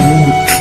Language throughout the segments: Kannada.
Oh.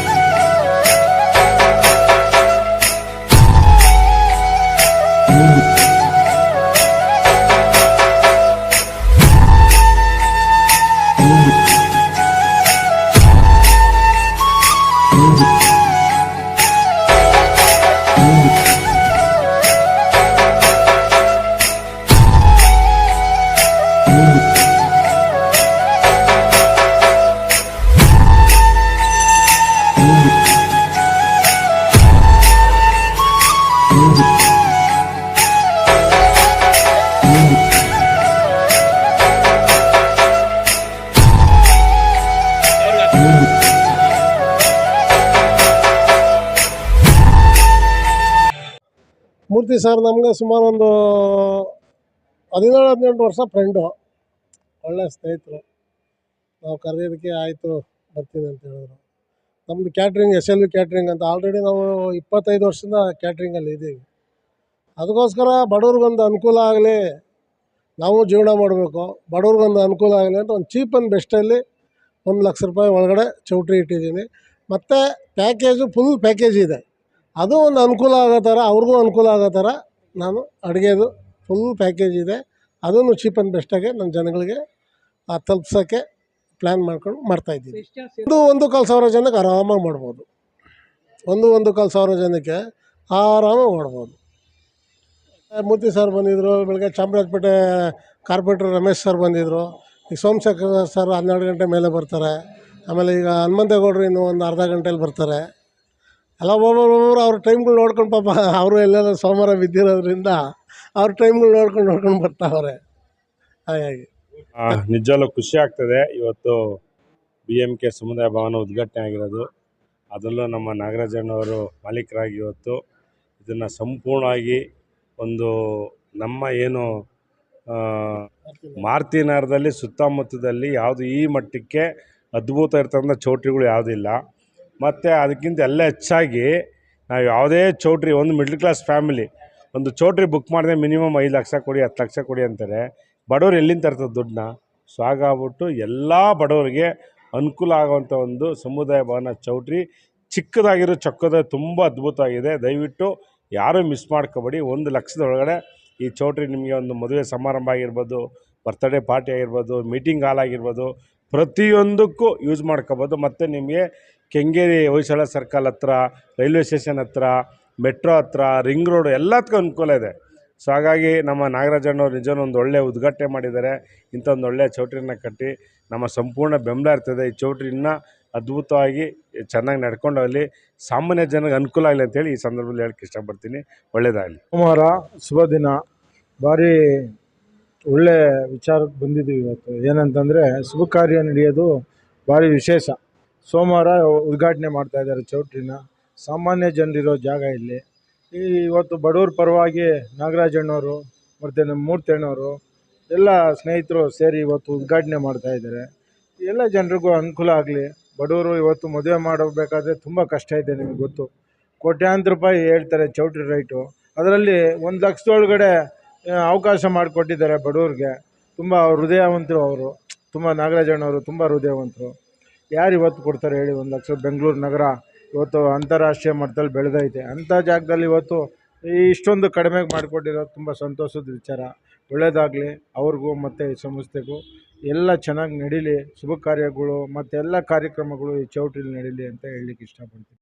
ಮೂರ್ತಿ ಸರ್, ನಮಗೆ ಸುಮಾರು ಒಂದು ಹದಿನೇಳು, ಹದಿನೆಂಟು ವರ್ಷ ಫ್ರೆಂಡು ಒಳ್ಳೆ ಸ್ನೇಹಿತರು. ನಾವು ಕರೆಯೋದಕ್ಕೆ ಆಯಿತು, ಬರ್ತೀನಿ ಅಂತ ಹೇಳಿದ್ರು. ನಮ್ಮದು catering S L V catering ಅಂತ ಆಲ್ರೆಡಿ ನಾವು ಇಪ್ಪತ್ತೈದು ವರ್ಷದಿಂದ ಕ್ಯಾಟ್ರಿಂಗಲ್ಲಿ ಇದ್ದೀವಿ ಅದಕ್ಕೋಸ್ಕರ ಬಡವ್ರಿಗೊಂದು ಅನುಕೂಲ ಆಗಲಿ, ನಾವು ಜೀವನ ಮಾಡಬೇಕು. ಬಡವ್ರಿಗೊಂದು ಅನುಕೂಲ ಆಗಲಿ ಅಂತ ಒಂದು ಚೀಪ್ ಆ್ಯಂಡ್ ಬೆಸ್ಟಲ್ಲಿ ಒಂದು ಲಕ್ಷ ರೂಪಾಯಿ ಒಳಗಡೆ ಚೌಟ್ರಿ ಇಟ್ಟಿದ್ದೀನಿ. ಮತ್ತು ಪ್ಯಾಕೇಜು ಫುಲ್ ಪ್ಯಾಕೇಜ್ ಇದೆ. ಅದು ಒಂದು ಅನುಕೂಲ ಆಗೋ ಥರ, ಅವ್ರಿಗೂ ಅನುಕೂಲ ಆಗೋ ಥರ ನಾನು ಅಡುಗೆದು ಫುಲ್ ಪ್ಯಾಕೇಜ್ ಇದೆ. ಅದನ್ನು ಚೀಪ್ ಆ್ಯಂಡ್ ಬೆಸ್ಟಾಗೆ ನನ್ನ ಜನಗಳಿಗೆ ತಲುಪ್ಸೋಕ್ಕೆ ಪ್ಲ್ಯಾನ್ ಮಾಡ್ಕೊಂಡು ಮಾಡ್ತಾಯಿದ್ದೀನಿ ಒಂದು ಒಂದು ಕಾಲು ಸಾವಿರ ಜನಕ್ಕೆ ಆರಾಮಾಗಿ ಮಾಡ್ಬೋದು. ಒಂದು ಒಂದು ಕಾಲು ಸಾವಿರ ಜನಕ್ಕೆ ಆರಾಮಾಗಿ ಮಾಡ್ಬೋದು. ಮೂರ್ತಿ ಸರ್ ಬಂದಿದ್ದರು ಬೆಳಗ್ಗೆ ಚಾಮರಾಜಪೇಟೆ ಕಾರ್ಪೊರೇಟ್ರ್ ರಮೇಶ್ ಸರ್ ಬಂದಿದ್ದರು ಈಗ ಸೋಮಶೇಖರ್ ಸರ್ ಹನ್ನೆರಡು ಗಂಟೆ ಮೇಲೆ ಬರ್ತಾರೆ. ಆಮೇಲೆ ಈಗ ಹನುಮಂತೇಗೌಡರು ಇನ್ನೂ ಒಂದು ಅರ್ಧ ಗಂಟೆಲಿ ಬರ್ತಾರೆ. ಎಲ್ಲ ಒಬ್ಬೊಬ್ಬರು ಅವ್ರ ಟೈಮ್ಗಳು ನೋಡ್ಕೊಂಡು ಪಾಪ ಅವರು ಎಲ್ಲೆಲ್ಲ ಸೋಮವಾರ ಬಿದ್ದಿರೋದ್ರಿಂದ ಅವ್ರ ಟೈಮ್ಗಳು ನೋಡ್ಕೊಂಡು ನೋಡ್ಕೊಂಡು ಬರ್ತಾವ್ರೆ. ಹಾಗಾಗಿ. ನಿಜವಾಗ್ಲೂ ಖುಷಿ ಆಗ್ತದೆ. ಇವತ್ತು ಬಿ ಎಂ ಕೆ ಸಮುದಾಯ ಭವನ ಉದ್ಘಾಟನೆ ಆಗಿರೋದು. ಅದರಲ್ಲೂ ನಮ್ಮ ನಾಗರಾಜಣ್ಣವರು ಮಾಲೀಕರಾಗಿ ಇವತ್ತು ಇದನ್ನು ಸಂಪೂರ್ಣವಾಗಿ ಒಂದು ನಮ್ಮ ಏನು ಮಾರ್ತಿನಾರದಲ್ಲಿ ಸುತ್ತಮುತ್ತದಲ್ಲಿ ಯಾವುದು ಈ ಮಟ್ಟಕ್ಕೆ ಅದ್ಭುತ ಇರ್ತಕ್ಕಂಥ ಚೌಟ್ರಿಗಳು ಯಾವುದಿಲ್ಲ ಮತ್ತು ಅದಕ್ಕಿಂತ ಎಲ್ಲ ಹೆಚ್ಚಾಗಿ ನಾವು ಯಾವುದೇ ಚೌಟ್ರಿ, ಒಂದು ಮಿಡ್ಲ್ ಕ್ಲಾಸ್ ಫ್ಯಾಮಿಲಿ ಒಂದು ಚೌಟ್ರಿ ಬುಕ್ ಮಾಡಿದ್ರೆ ಮಿನಿಮಮ್ ಐದು ಲಕ್ಷ ಕೊಡಿ, ಹತ್ತು ಲಕ್ಷ ಕೊಡಿ ಅಂತಾರೆ. ಬಡವ್ರು ಎಲ್ಲಿಂದ ತರ್ತದೆ ದುಡ್ಡನ್ನ? ಸೊ ಹಾಗಾಗ್ಬಿಟ್ಟು ಎಲ್ಲ ಬಡವರಿಗೆ ಅನುಕೂಲ ಆಗುವಂಥ ಒಂದು ಸಮುದಾಯ ಭವನ ಚೌಟ್ರಿ ಚಿಕ್ಕದಾಗಿರೋ ಚೊಕ್ಕದ ತುಂಬ ಅದ್ಭುತವಾಗಿದೆ. ದಯವಿಟ್ಟು ಯಾರೂ ಮಿಸ್ ಮಾಡ್ಕೋಬೇಡಿ. ಒಂದು ಲಕ್ಷದ ಒಳಗಡೆ ಈ ಚೌಟ್ರಿ ನಿಮಗೆ ಒಂದು ಮದುವೆ ಸಮಾರಂಭ ಆಗಿರ್ಬೋದು ಬರ್ತ್ಡೇ ಪಾರ್ಟಿ ಆಗಿರ್ಬೋದು ಮೀಟಿಂಗ್ ಹಾಲ್ ಆಗಿರ್ಬೋದು, ಪ್ರತಿಯೊಂದಕ್ಕೂ ಯೂಸ್ ಮಾಡ್ಕೋಬೋದು. ಮತ್ತು ನಿಮಗೆ ಕೆಂಗೇರಿ ಹೊಯ್ಸಳ ಸರ್ಕಲ್ ಹತ್ರ, ರೈಲ್ವೆ ಸ್ಟೇಷನ್ ಹತ್ರ, ಮೆಟ್ರೋ ಹತ್ರ ರಿಂಗ್ ರೋಡು ಎಲ್ಲದಕ್ಕೂ ಅನುಕೂಲ ಇದೆ. ಸೊ ಹಾಗಾಗಿ ನಮ್ಮ ನಾಗರಾಜಣ್ಣವ್ರು ನಿಜವೂ ಒಂದು ಒಳ್ಳೆಯ ಉದ್ಘಾಟನೆ ಮಾಡಿದ್ದಾರೆ. ಇಂಥ ಒಂದು ಒಳ್ಳೆಯ ಚೌಟ್ರಿನ ಕಟ್ಟಿ ನಮ್ಮ ಸಂಪೂರ್ಣ ಬೆಂಬಲ ಇರ್ತದೆ. ಈ ಚೌಟ್ರಿ ಇನ್ನೂ ಅದ್ಭುತವಾಗಿ ಚೆನ್ನಾಗಿ ನಡ್ಕೊಂಡು ಹೋಗಲಿ ಸಾಮಾನ್ಯ ಜನಕ್ಕೆ ಅನುಕೂಲ ಆಗಲಿ ಅಂತೇಳಿ ಈ ಸಂದರ್ಭದಲ್ಲಿ ಹೇಳಕ್ಕೆ ಇಷ್ಟಪಡ್ತೀನಿ. ಒಳ್ಳೆಯದಾಗಲಿ. ಸೋಮವಾರ ಶುಭ ದಿನ. ಭಾರಿ ಒಳ್ಳೆ ವಿಚಾರಕ್ಕೆ ಬಂದಿದ್ದೀವಿ ಇವತ್ತು. ಏನಂತಂದರೆ ಶುಭ ಕಾರ್ಯ ನಡೆಯೋದು ಭಾರಿ ವಿಶೇಷ. ಸೋಮವಾರ ಉದ್ಘಾಟನೆ ಮಾಡ್ತಾ ಇದ್ದಾರೆ ಚೌಟ್ರಿನ. ಸಾಮಾನ್ಯ ಜನರಿರೋ ಜಾಗ ಇಲ್ಲಿ. ಈ ಇವತ್ತು ಬಡವ್ರ ಪರವಾಗಿ ನಾಗರಾಜಣ್ಣವರು ಮತ್ತು ನಮ್ಮ ಮೂರ್ತಣ್ಣವರು ಎಲ್ಲ ಸ್ನೇಹಿತರು ಸೇರಿ ಇವತ್ತು ಉದ್ಘಾಟನೆ ಮಾಡ್ತಾ ಇದ್ದಾರೆ. ಎಲ್ಲ ಜನರಿಗೂ ಅನುಕೂಲ ಆಗಲಿ. ಬಡವರು ಇವತ್ತು ಮದುವೆ ಮಾಡಬೇಕಾದ್ರೆ ತುಂಬ ಕಷ್ಟ ಇದೆ ನಿಮಗೆ ಗೊತ್ತು. ಕೋಟ್ಯಾಂತರ ರೂಪಾಯಿ ಹೇಳ್ತಾರೆ ಚೌಟ್ರಿ ರೈಟು. ಅದರಲ್ಲಿ ಒಂದು ಲಕ್ಷದೊಳಗಡೆ ಅವಕಾಶ ಮಾಡಿಕೊಟ್ಟಿದ್ದಾರೆ ಬಡವ್ರಿಗೆ. ತುಂಬ ಹೃದಯವಂತರು ಅವರು. ತುಂಬ ನಾಗರಾಜಣ್ಣವರು ತುಂಬ ಹೃದಯವಂತರು. ಯಾರು ಇವತ್ತು ಕೊಡ್ತಾರೆ ಹೇಳಿ ಒಂದು ಲಕ್ಷ ಬೆಂಗಳೂರು ನಗರ ಇವತ್ತು ಅಂತಾರಾಷ್ಟ್ರೀಯ ಮಟ್ಟದಲ್ಲಿ ಬೆಳೆದೈತೆ. ಅಂಥ ಜಾಗದಲ್ಲಿ ಇವತ್ತು ಇಷ್ಟೊಂದು ಕಡಿಮೆಗೆ ಮಾಡಿಕೊಟ್ಟಿರೋದು ತುಂಬ ಸಂತೋಷದ ವಿಚಾರ. ಒಳ್ಳೆಯದಾಗಲಿ ಅವ್ರಿಗೂ ಮತ್ತು ಈ ಸಂಸ್ಥೆಗೂ. ಎಲ್ಲ ಚೆನ್ನಾಗಿ ನಡೀಲಿ, ಶುಭ ಕಾರ್ಯಗಳು ಮತ್ತು ಎಲ್ಲ ಕಾರ್ಯಕ್ರಮಗಳು ಈ ಚೌಟ್ರಿಲಿ ನಡೀಲಿ ಅಂತ ಹೇಳಲಿಕ್ಕೆ ಇಷ್ಟಪಡ್ತೀನಿ.